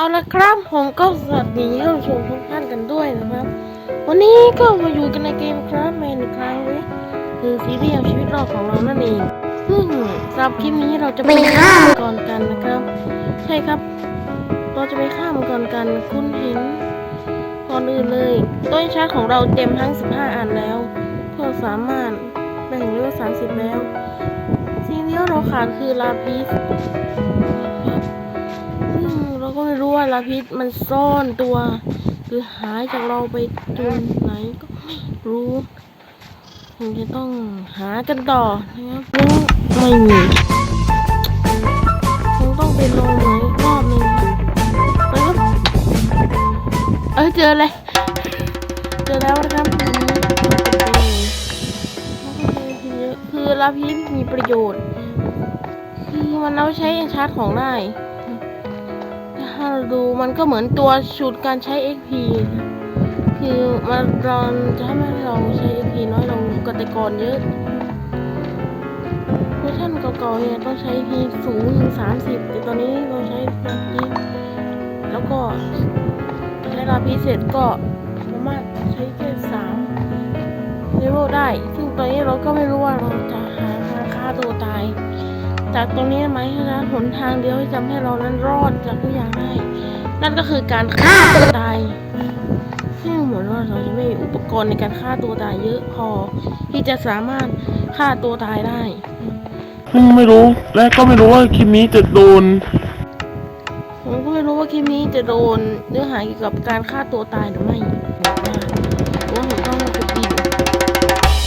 เอาละครับผมก็สวัสดีท่านผู้ชมทุกท่านกันด้วยนะครับ วันนี้ก็มาอยู่กันในเกมครับแมนครั้งเลยคือซีรีส์เอาชีวิตรอดของเรานั่นเองซึ่งสำหรับคลิปนี้เราจะไปฆ่ามังกรกันนะครับ ใช่ครับ เราจะไปฆ่ามังกรกันคุณเห็นก่อนอื่นเลยต้นชาของเราเต็มทั้ง 15 อันแล้วก็สามารถแบ่งเลือด30 แล้วสิ่งที่เราขาดคือลาพิส ก็ไม่รู้ว่าลาพิษมันซ่อนตัว หรือหายจากเราไปจนไหนก็ไม่รู้คงจะต้องหากันต่อนะครับแล้ไม่มีคงต้องไปลองเหมือนอีกรอบหนึ่งไปครับเออเจอเลยเจอแล้วนะครับเราเก็บไปเลยแล้วก็เจอเยอะคือลาพิษมีประโยชน์คือมันเอาใช้ชาร์จของได้ ถ้าราดูมันก็เหมือนตัวชุดการใช้ XP คือมันรอนจะทำให้เราใช้ XP น้อยลงกว่าแต่ก่อนเยอะเวอร์ชันเก่าๆเนี่ยต้องใช้ XP สูงถึง 30 แต่ตอนนี้เราใช้แบบนี้แล้วก็ใช้ลาพิเศษก็สามารถใช้แค่3เลเวลได้ ซึ่งตอนนี้เราก็ไม่รู้ว่าเราจะหาทางฆ่าตัวตาย จากตรงนี้ไหมนะหนทางเดียวที่ทำให้เรานั้นรอดจากทุกอย่างได้ นั่นก็คือการฆ่าตัวตายซึ่งเหมือนว่าเราจะไม่มีอุปกรณ์ในการฆ่าตัวตายเยอะพอ ที่จะสามารถฆ่าตัวตายได้ซึ่งไม่รู้และก็ไม่รู้ว่าคลิปนี้จะโดนผมก็ไม่รู้ว่าคลิปนี้จะโดนเนื้อหาเกี่ยวกับการฆ่าตัวตายหรือไม่เพราะว่าผมต้องกดดิน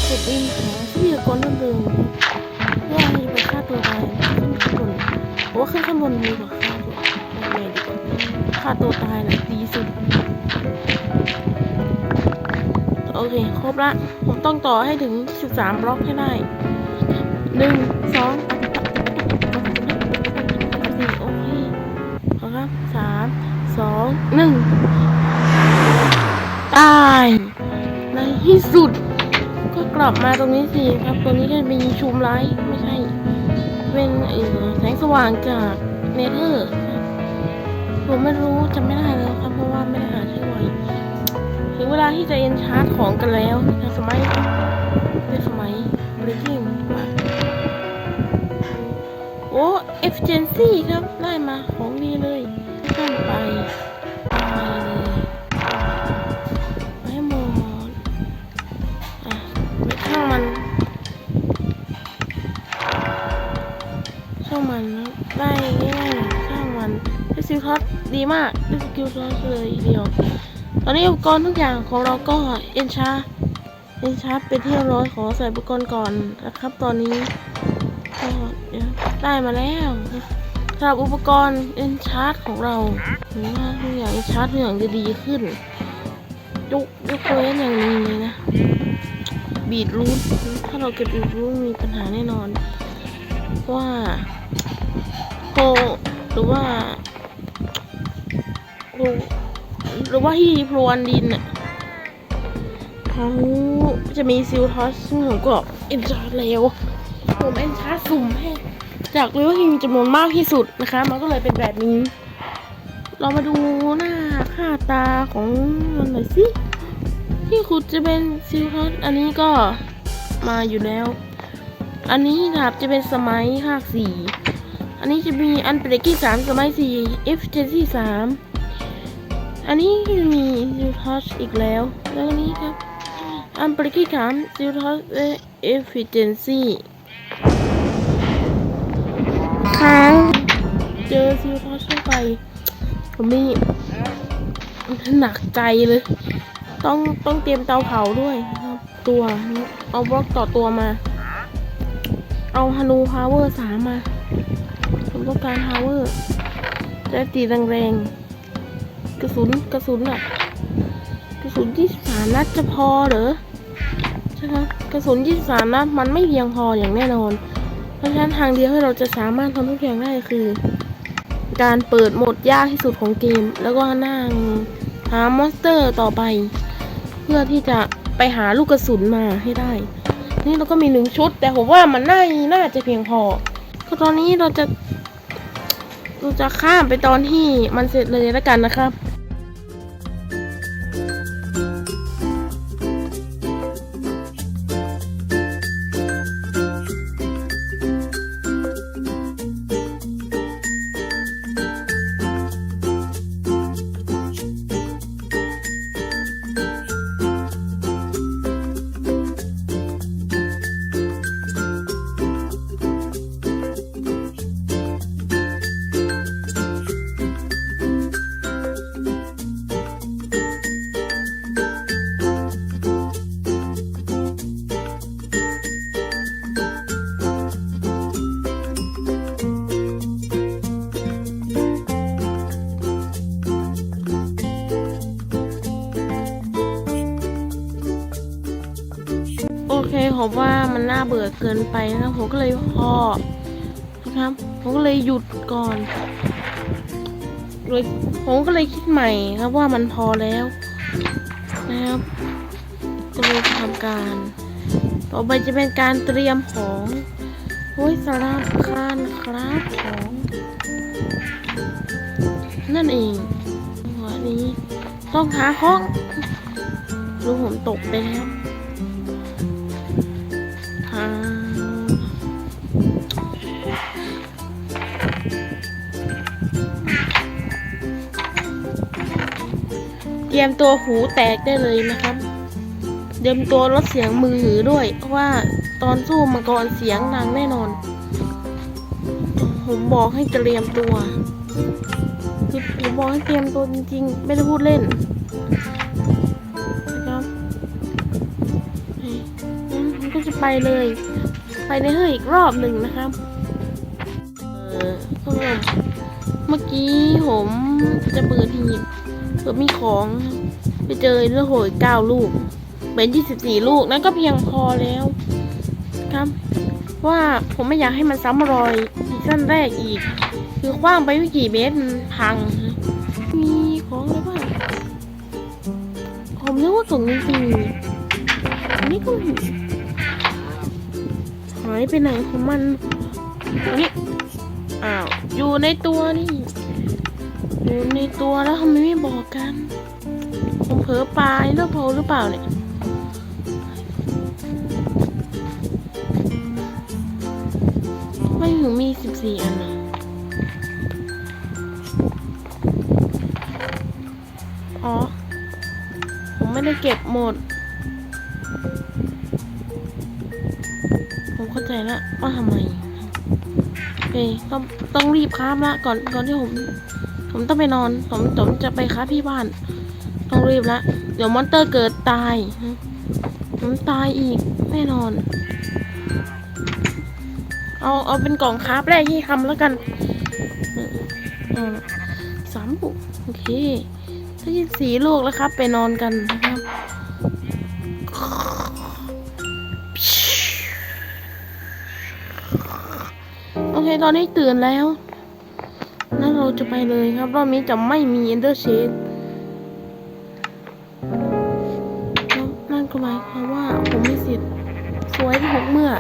กดดิน ให้ไปฆ่าตัวตายขึ้นข้างบนผมว่าขึ้นข้างบนดีกว่าฆ่าตัวตายดีกว่าฆ่าตัวตายแหละดีสุด โอเค ครบละ ผมต้องต่อให้ถึง 13 บล็อกให้ได้หนึ่งสองสี่โอเคขอครับสามสองหนึ่งตาย ในที่สุด ก็กลับมาตรงนี้สิครับ ตัวนี้ก็มีชูมไลท์ไม่ใช่ เป็นเออแสงสว่างจากเนเธอร์ครับผมไม่รู้จำไม่ได้แล้วครับเพราะว่าไม่ได้หานชื่อไว้ถึงเวลาที่จะเอ็นชาร์จของกันแล้วในสมัยในสมัยบริกิ้งโอ้เอฟเจนซี่ครับ ได้มาของดีเลย ได้ง่ายๆช่างมันได้ซิลท็อตดีมากได้สกิลท็อตเลยเดียว ตอนนี้อุปกรณ์ทุกอย่างของเราก็เอ็นชาเอ็นชาเป็นที่รียบร้อยขอใส่อุปกรณ์ก่อนนะครับ ตอนนี้ก็ได้มาแล้วสำหรับอุปกรณ์เอ็นชาร์ของเราถือว่าทุกอย่างเอ็นชาร์ทุกอย่างจะดีขึ้นยกยกเว้นอย่างนึงเลยนะบีดรูทถ้าเราเก็บบีดรูทมีปัญหาแน่นอน ว่า โฮหรือว่าโฮหรือว่าที่พรวนดินอะเขาจะมีซิลทอสซึ่งผมก็เอ็นชาร์จแล้วผมเอ็นชาร์สุ่มให้จากเลเวลที่มีจำนวนมากที่สุดนะคะ มันก็เลยเป็นแบบนี้ เรามาดูหน้าค่าตาของมันหน่อยสิที่ขุดจะเป็นซิลทอสอันนี้ก็มาอยู่แล้ว อันนี้ครับจะเป็นสมัยภาคสี่ อันนี้จะมีอันเบรกกี้สามสมัยสี่เอฟเจนซี่สามอันนี้มีซิลทัชอีกแล้ว แล้วนี้ครับอันปริกิขามซิลทัชเอฟฟิเจนซี่ค้างเจอซิลทัชเข้าไปผมนี่หนักใจเลย ต้องต้องเตรียมเตาเผาด้วยนะครับตัวเอาบล็อกต่อตัวมา เอาฮานูพาวเวอร์สามมา ต้องการพาวเวอร์จะตีแรงๆ กระสุนกระสุนอะกระสุนที่สามนัดจะพอเหรอใช่ครับกระสุนที่สามนัดมันไม่เพียงพออย่างแน่นอน เพราะฉะนั้นทางเดียวให้เราจะสามารถทำทุกอย่างได้คือ การเปิดโหมดยากที่สุดของเกม แล้วก็นั่งหามอนสเตอร์ต่อไป เพื่อที่จะไปหาลูกกระสุนมาให้ได้ นี่เราก็มีหนึ่งชุด แต่ผมว่ามันน่าน่าจะเพียงพอก็ตอนนี้เราจะ เราจะข้ามไปตอนที่มันเสร็จเลยแล้วกันนะครับ อเคผมว่ามันน่าเบื่อเกินไปนะครับผมก็เลยพอนะครับ ผมก็เลยหยุดก่อนโดยผมก็เลยคิดใหม่ครับว่ามันพอแล้วนะครับ ก็เลยทำการ ต่อไปจะเป็นการเตรียมของโอ้ยสลับคานครับของนั่นเองวันนี้ต้องหาห้องลูกผมตกไปแล้ว รียมตัวหูแตกได้เลยนะครับเตรียมตัวลดเสียงมือถือด้วยเพราะว่าตอนสู้มังกรเสียงดังแน่นอน ผมบอกให้เตรียมตัวคือผมบอกให้เตรียมตัวจริงๆ ไม่ได้พูดเล่นนะครับงั้นผมก็จะไปเลย ไปในเฮ้ยอีกรอบหนึ่งนะครับ เออเมื่อกี้ผมจะเปิดหีบ เออมีของไปเจอเรื่องโหยเก้าลูก เป็นยี่สิบสี่ลูกนั่นก็เพียงพอแล้ว ครับ ว่าผมไม่อยากให้มันซ้ำรอยซีซั่นแรกอีก คือคว้างไปไม่กี่เมตรมันพัง มีของอะไรบ้างผมนึกว่ากล่องนี้มีอันนี้ก็หายไปไหนของมันนนี้อ้าว อยู่ในตัวนี่ อยู่ในตัวแล้วทำไมไม่บอกกันผมเผลอปลายเลือกโพหรือเปล่าเนี่ยไม่ถึงมีสิบสี่อันนะอ๋อ ผมไม่ได้เก็บหมด ผมเข้าใจแล้วว่าทำไมโอเคต้องต้องรีบค้ามละก่อนก่อนที่ผม ผมต้องไปนอน ผมผมจะไปค้าที่บ้าน ต้องรีบละ เดี๋ยวมอนเตอร์เกิดตาย ผมตายอีกแน่นอน เอาเอาเป็นกล่องคราฟแรกที่ทำแล้วกันสามลูกโอเคถ้ายี่สี่ลูกแล้วครับ ไปนอนกันนะครับโอเค ตอนนี้ตื่นแล้ว จะไปเลยครับ รอบนี้จะไม่มี Ender Shade แล้วนั่นก็หมายความว่าผมมีสิทธิ์สวยที่หกเมื่อ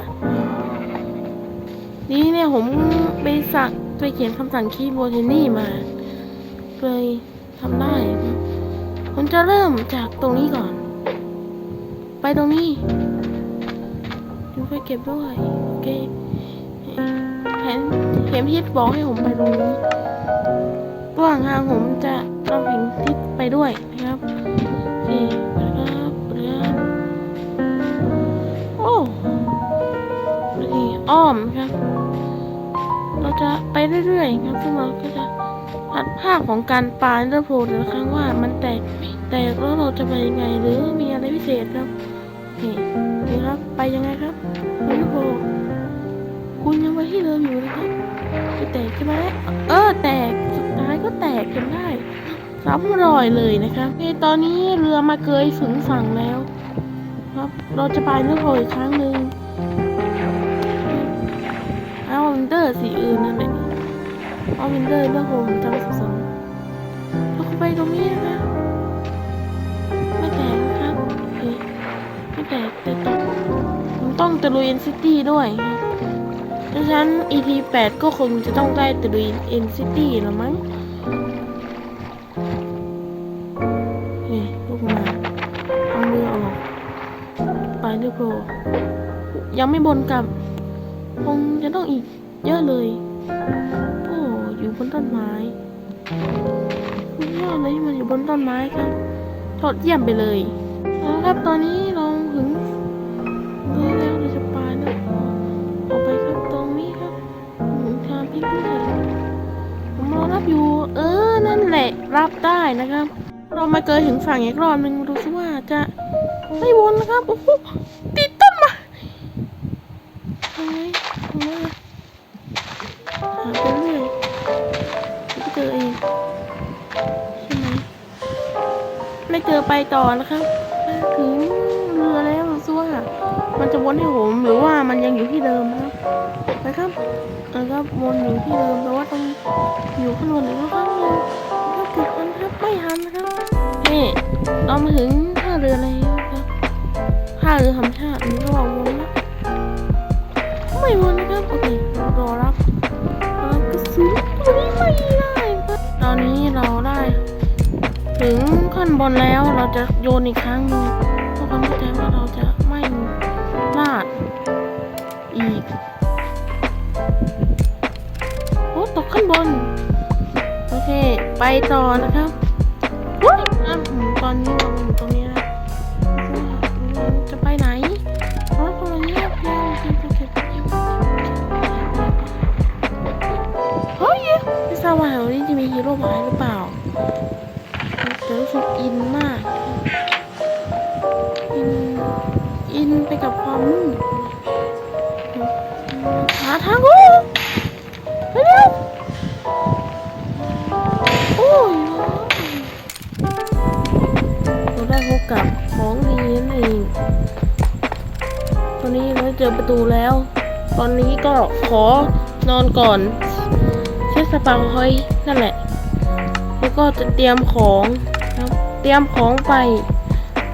นี่เนี่ยผมไปสักไปเขียนคำสั่งคีย์โบเทนี่มา เลยทำได้ ผมจะเริ่มจากตรงนี้ก่อน ไปตรงนี้ดูไปเก็บด้วย โอเคเห็นเห็นทิศบอกให้ผมไปตรงนี้ ว่างทางผมจะเอาเห็นทิศไปด้วยนะครับโอเคไปครับไปครับโอ้โอเคอ้อมครับ เราจะไปเรื่อยๆครับซึ่งเราก็จะอัดภาพของการปาเดอร์โพลแต่ละครั้งว่ามันแตกแตกแล้วเราจะไปยังไงหรือมีอะไรพิเศษครับนี่นี่ครับไปยังไงครับเดอร์โพลคุณยังไปที่เดิมอยู่นะครับจะแตกใช่ไหมเออแตก ก็แตกจนได้ซ้ำรอยเลยนะครับโอตอนนี้เรือมาเกยถึงฝั่งแล้ว ครับ เราจะไปเดอโพลอีกครั้งหนึ่งเอาวินเตอร์สีอื่นนั่นแหละเอาวินเตอร์เลือกผมจำสิบสองเราเข้าไปตรงนี้นะคะไม่แตกนะครับโอเคไม่แตกแต่ต้องผมต้องตะลุยนซิตี้ด้วยครับเพราะฉะนั้น EP 8 ก็คงจะต้องได้ตะลุย N City แล้วมั้ง ยังไม่บนกลับ คงจะต้องอีกเยอะเลยโอ้อยู่บนต้นไม้สุดยอดเลยมันอยู่บนต้นไม้ครับยอดเยี่ยมไปเลยเอาครับตอนนี้เราถึงเลยแล้วเราจะไปแล้วออกไปครับตรงนี้ครับถึงทางพี่เพื่อนผมรอรับอยู่ เออนั่นแหละรับได้นะครับ เรามาเกิดถึงฝั่งอีกรอบหนึ่งดูซิว่าจะไม่วนนะครับโอ้โห ไปต่อนะครับถึงเรือแล้วซิว่ามันจะวนให้ผมหรือว่ามันยังอยู่ที่เดิมครับไปครับนะครับวนอยู่ที่เดิมแต่ว่าต้องอยู่ข้างบนหรือว่าข้างบนถ้าเกิดมันครับไม่ทันนะครับนี่เรามาถึงท่าเรือแล้วครับท่าเรือธรรมชาติอันนี้ก็ว่าวนละไม่วนนะครับโอเครอรับรับกระสุนตัวนี้ไม่ได้ครับตอนนี้เราได้ ถึง ขั้นบนแล้วเราจะโยนอีกครั้งนึงเพื่อความเข้าใจว่าเราจะไม่พลาดอีกโอ้ตกขั้นบน โอเค ไปต่อนะครับเฮ้ยอะตอนนี้เราอยู่ตรงนี้นะจะไปไหนเพราะตรงนี้เพียงเพียงเพียงเพียงเพียงเฮ้ยไม่ทราบว่าแถวนี้จะมีฮีโร่หมายหรือเปล่า รู้สึกอินมาก อิน อินไปกับความมืดหาทางโอ้เร็วโอ้ยเราได้พบกับของดีนั่นเอง ตอนนี้เราเจอประตูแล้ว ตอนนี้ก็ขอนอนก่อนเช็ดสปาคอยนั่นแหละ แล้วก็จะเตรียมของ เตรียมของไป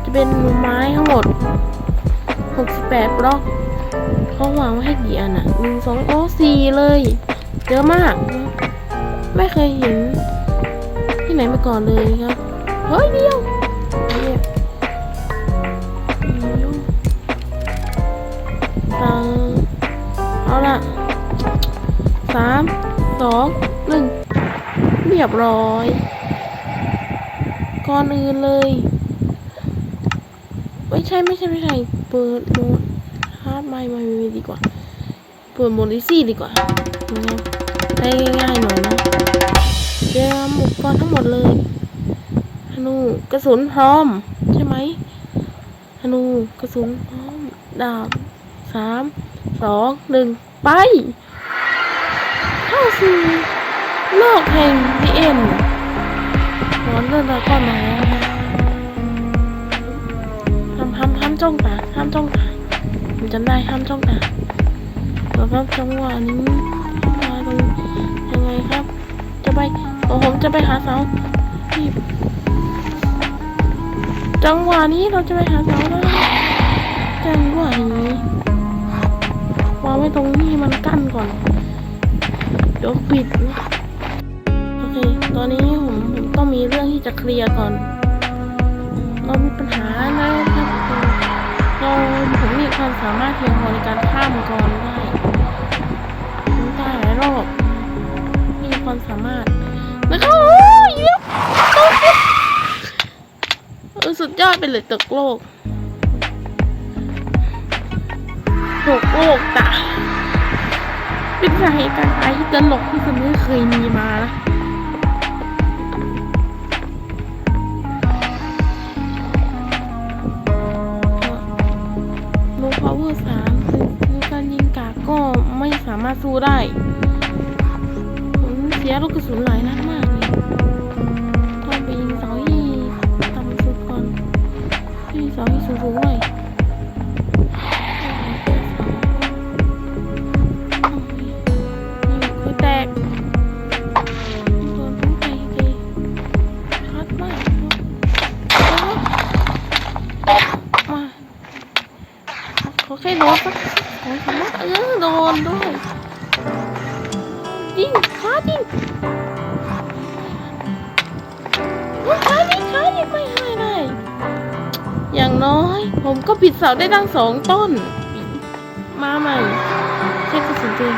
จะเป็นไม้ทั้งหมด 68 บล็อกเขาวางไว้ให้กี่อันอะหนึ่งสองโอ้สี่เลยเยอะมาก ไม่เคยเห็น ที่ไหนมาก่อนเลยครับ เฮ้ยเดียวเดียวเดียวสามเอาละสามสองหนึ่งเรียบร้อย ก่อนอื่นเลยไม่ใช่ไม่ใช่ไม่ใช่เปิดโหมดฮาร์ดไม่ไม่ไม่ดีกว่า เปิดโหมดอีซี่ดีกว่านะครับให้ง่ายๆหน่อยนะเตรียมอุปกรณ์ทั้งหมดเลยธนูกระสุนพร้อม ใช่ไหมธนูกระสุนพร้อมดาบสามสองหนึ่งไป เข้าสู่โลกแห่งดีเอ็น เรื่องราวก็มาแล้วนะห้ามห้ามห้ามจ้องตาห้ามจ้องตาผมจำได้ห้ามจ้องตาแล้วครับจังหวะนี้มาตรงยังไงครับ จะไปโอ้ผมจะไปหาเสาที่จังหวะนี้เราจะไปหาเสาแล้วจังหวะนี้วางไว้ตรงนี้มันกั้นก่อนเดี๋ยวปิดนะโอเค ตอนนี้ผม องมีเรื่องที่จะเคลียร์ก่อน เรามีปัญหานะครับเราผมมีความสามารถเพียงพอในการฆ่ามังกรได้ผมตายหลายรอบมีความสามารถแล้วก็โอ้ยเยอะเอสุดยอดไปเลยตกโลกตกโลกตาเป็นสาเหตุการตายที่ตลกที่สุดไม่เคยมีมานะามารถสู้ได้ผมเสียลูกกระสุนหลายนัดมากเลยต้องไปยิงเสาที่ต่ำสุดก่อนที่เสาที่สูงๆหน่อยคือแตกโดนทุกไปเลยชัดมากมาขอแค่โดนสักสองสามนัดเออโดนด้วย ยิงขายิงไม่ให้ได้อย่างน้อย ผมก็ปิดเสาได้ตั้งสองต้น มาใหม่เช็คกระสุนตัวเอง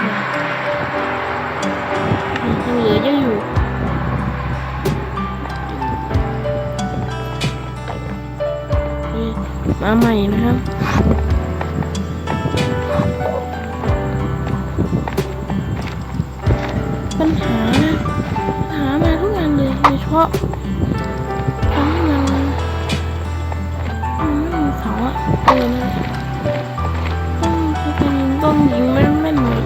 ยังเหลือเยอะอยู่มาใหม่นะครับปัญหานะปัญหามาทุกงานเลยโดยเฉพาะ เออนั่นะต้องใช้การยิงต้องยิงแม่นแม่นๆหน่อย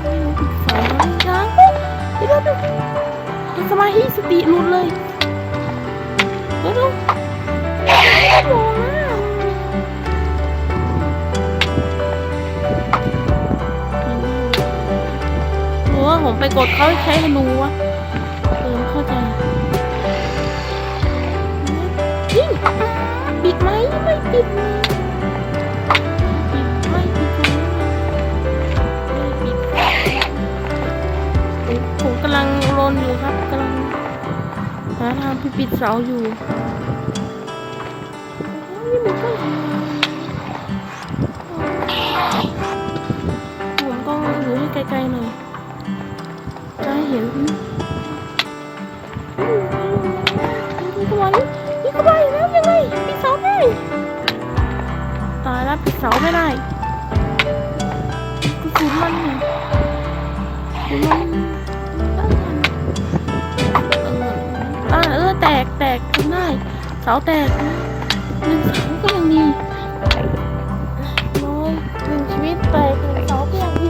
ไม่รู้ผิดเสาแล้วยังเดี๋ยวเดี๋ยวเดี๋ยวสมาธิสติหลุดเลยเดี๋ยวดี๋ยวโอ้โหผมไปกดเขาใช้ธนูวะ ผมผมกำลังรนอยู่ครับกำลังหาทางไปปิดเสาอยู่นี่มันก็ผมต้องอยู่ให้ไกลๆหน่อยจะให้เห็นอืมนี่เข้ามานี่นี่เข้ามาอีกแล้วยังไงปิดเสาได้ ตายแล้วปิดเสาไม่ได้กระสุนมันนี่กระสุนมันตั้งทันอ่าเออแตกแตกทำได้ เสาแตกหนึ่งเสาก็ยังดีน้อยหนึ่งชีวิตแตกหนึ่งเสาก็ยังดี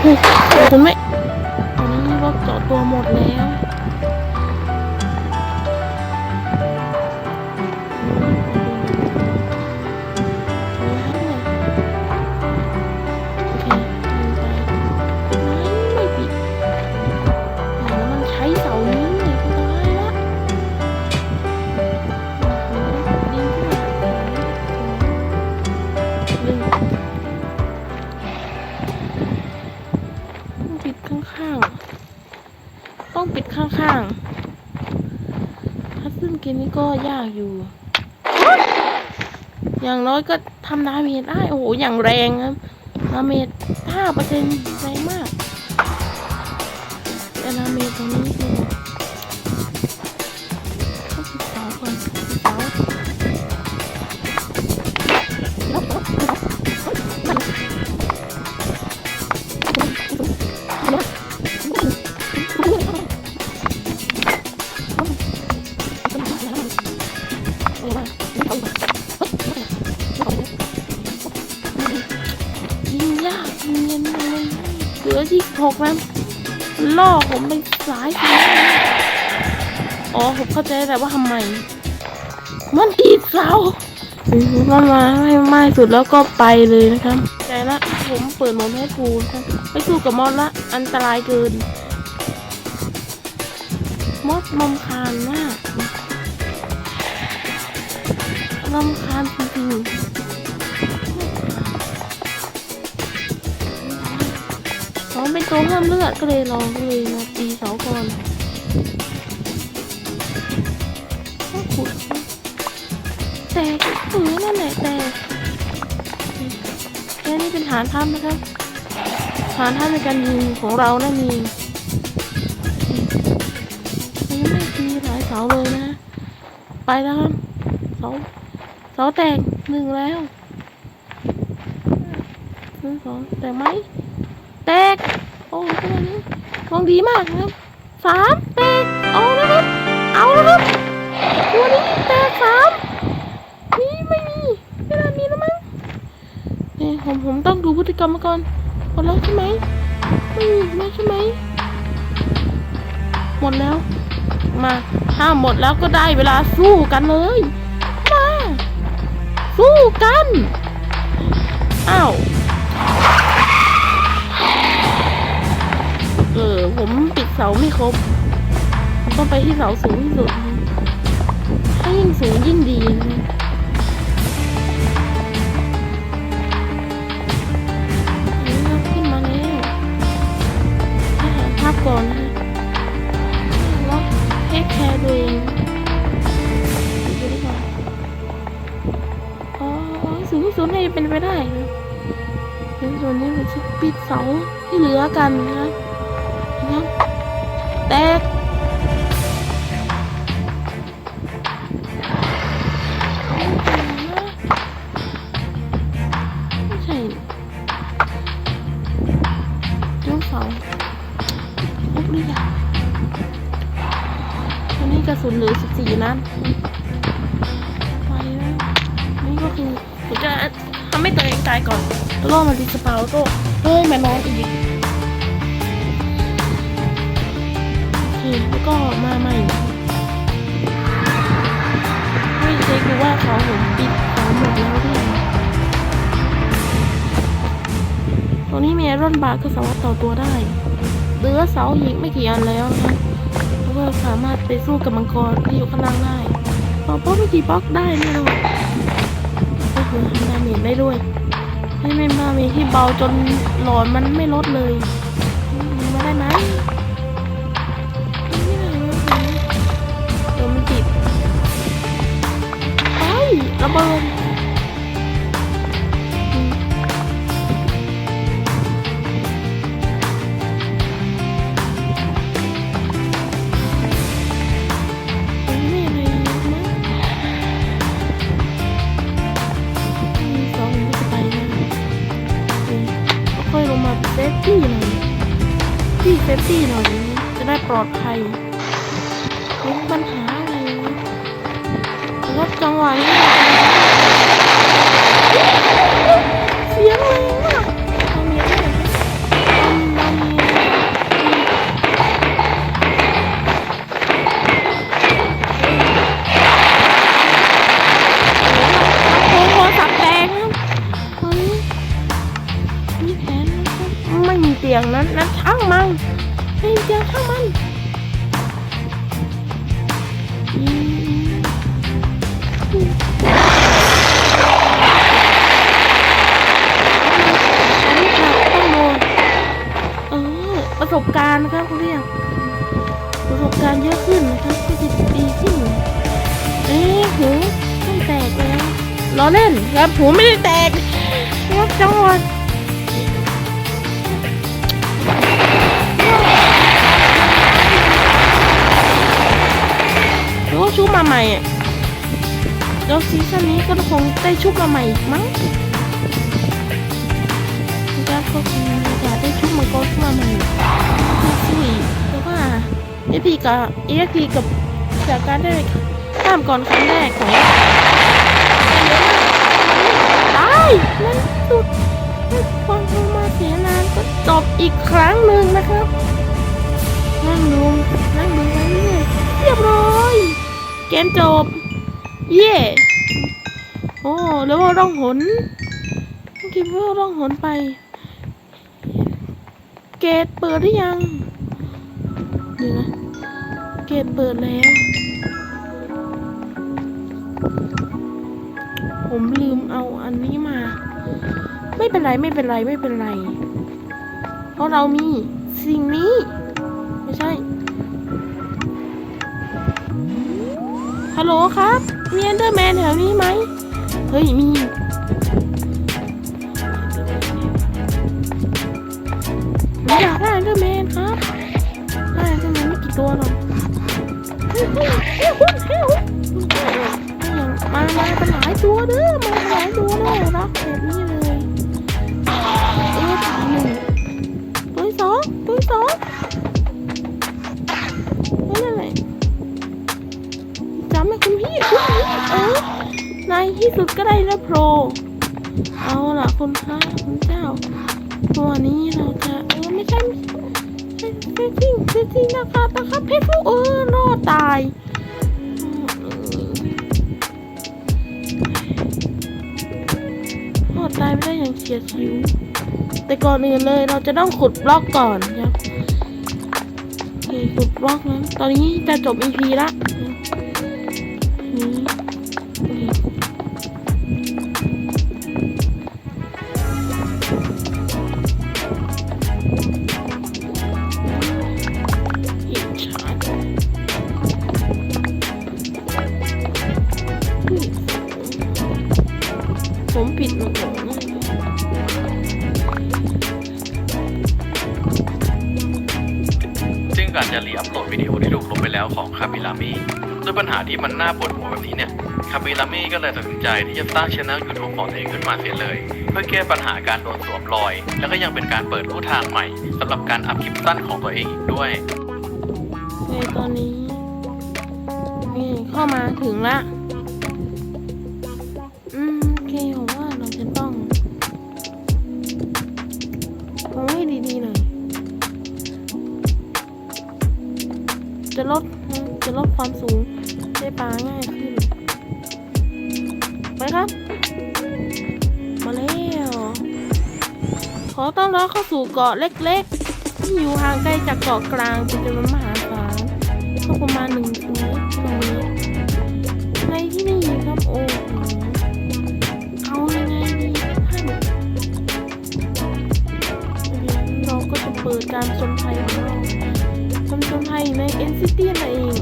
เฮ้ยคุณไม่ตอนนี้รถจอดตัวหมดแล้วากอยู่ อย่างน้อยก็ทำดาเมจได้ โอ้โห อย่างแรงครับดาเมจห้าเปอร์เซ็นต์ ผมเข้าใจแต่ว่าทำไม มันติดเสาอือมันมาไม่ไม่สุดแล้วก็ไปเลยนะครับ ใจละผมเปิดโหมดให้ฟูนะครับไปสู้กับมอสละอันตรายเกิน มอสมำคาญมากลำคาญจริงๆอ๋อเป็นตัวเพิ่มเลือดก็เลยลองเลยมาตีเสาก่อน แตกเออนั่นแหละแตกแค่นี้เป็นฐานถ้ำนะครับฐานถ้ำในการยิงของเรานั่นเองยังไม่ตีหลายเสาเลยนะ ไปแล้วครับเสาเสาแตกหนึ่งแล้วหนึ่งสองแตกไหมแตก โอ้ยตัวนี้มองดีมากนะครับสามแตกเอาแล้วครับเอาแล้วครับ ผมผมต้องดูพฤติกรรมมาก่อนหมดแล้วใช่ไหมไม่มีแล้วใช่ไหมหมดแล้ว มาถ้าหมดแล้วก็ได้เวลาสู้กันเลยมาสู้กันอ้าวเออผมปิดเสาไม่ครบต้องไปที่เสาสูงที่สุดถ้ายิ่งสูงยิ่งดีนะ ก่อนนะฮะแล้วเทคแคร์ตัวเองดูดีกว่าอ๋ออ๋อสูงสุดให้เป็นไปได้เป็นส่วนนี้เป็นชุดปิดเสาที่เหลือกันนะนะครับแตก ก็สามารถต่อตัวได้เหลือเสาอีกไม่กี่อันแล้วนะคะแล้วก็สามารถไปสู้กับมังกรที่อยู่ข้างล่างได้ต่อป้องไม่กี่บล็อกได้แน่นอนก็คือทำดาเมจได้ด้วยให้ไม่มาเมที่เบาจนหลอนมันไม่ลดเลยมาได้ไหมไม่ได้ไม่ได้เดี๋ยวมันติดไประเบิด ฟตี้หน่อยจะได้ปลอดภัยไม่มีปัญหาอะไรแล้วก็จังหวะนี้ ได้ชุบมาใหม่อีกมั้งก็ก็คงจะได้ชุบมังกรขึ้นมาใหม่ซีแต่ว่าเอพีกับเอพีกับจากการได้ข้ามก่อนครั้งแรกของตายนที่สุดให้ความทรมาเสียนานก็จบอีกครั้งหนึ่งนะครับนั่งดูนั่งดูไปเรื่อยเรียบร้อย เกมจบ เย่ โอ้แล้วว่าร่องหนคิดว่าร่องหนไป เกตเปิดหรือยังเดี๋ยวนะเกตเปิดแล้ว ผมลืมเอาอันนี้มา ไม่เป็นไรไม่เป็นไรไม่เป็นไร เพราะเรามีสิ่งนี้ ไม่ใช่ฮัลโหลครับ มีเอนเดอร์แมนแถวนี้ไหม ฮ้ย มีผมอยากได้เดอร์แมนครับได้เดอร์แมนไม่กี่ตัวหรอกเฮ้ยเฮ้ยเฮ้ยเฮ้ยมามาเป็นหลายตัวเด้อมาเป็นหลายตัวเลยรักแบบนี้เลยเออตายหนึ่งตัวสองตัวสองนั่นแหละจำให้คุณพี่คุณพี่เออ ในที่สุดก็ได้แล้วโปรเอาล่ะคุณพระคุณเจ้าตัวนี้เราจะเออไม่ใช่ไม่ใช่เพชรจริงเพชรจริงนะครับนะครับเพชรฟูเออรอดตายรอดตายไม่ได้อย่างเฉียดฉิว แต่ก่อนอื่นเลยเราจะต้องขุดบล็อกก่อนครับขุดบล็อกนั้นตอนนี้จะจบ EP ละนี่ มันน่าปวดหัวแบบนี้เนี่ยคาบิลามี่ก็เลยตัดสินใจที่จะสร้างช่องยูทูบของตัวเองขึ้นมาเสียเลย เพื่อแก้ปัญหาการโดนสวมรอย แล้วก็ยังเป็นการเปิดลู่ทางใหม่สำหรับการอัพคลิปสั้นของตัวเองอีกด้วยในตอนนี้ นี่เข้ามาถึงละอืมโอเคผมว่าเราจะต้องมองให้ดีๆหน่อย จะลดจะลดความสูง ได้ปลาง่ายขึ้นไปครับ มาแล้วขอต้อนรับเข้าสู่เกาะเล็กๆ ที่อยู่ห่างไกลจากเกาะกลางเป็นจำนวนมหาศาลก็ประมาณหนึ่งเมตรตรงนี้ในที่นี่ครับโอ้เอายังไงดีท่านเราก็จะเปิดการชมไทยของเราชมชมไทยใน NCT นั่นเอง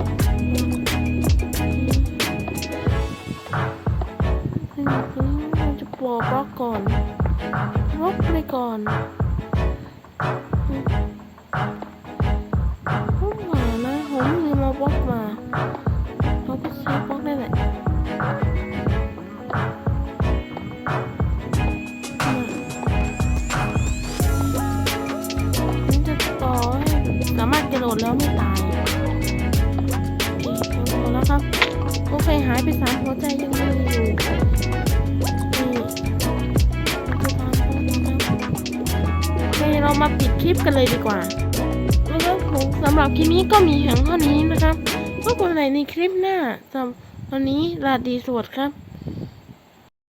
สำหรับวันนี้ลาดีสวัสดีครับ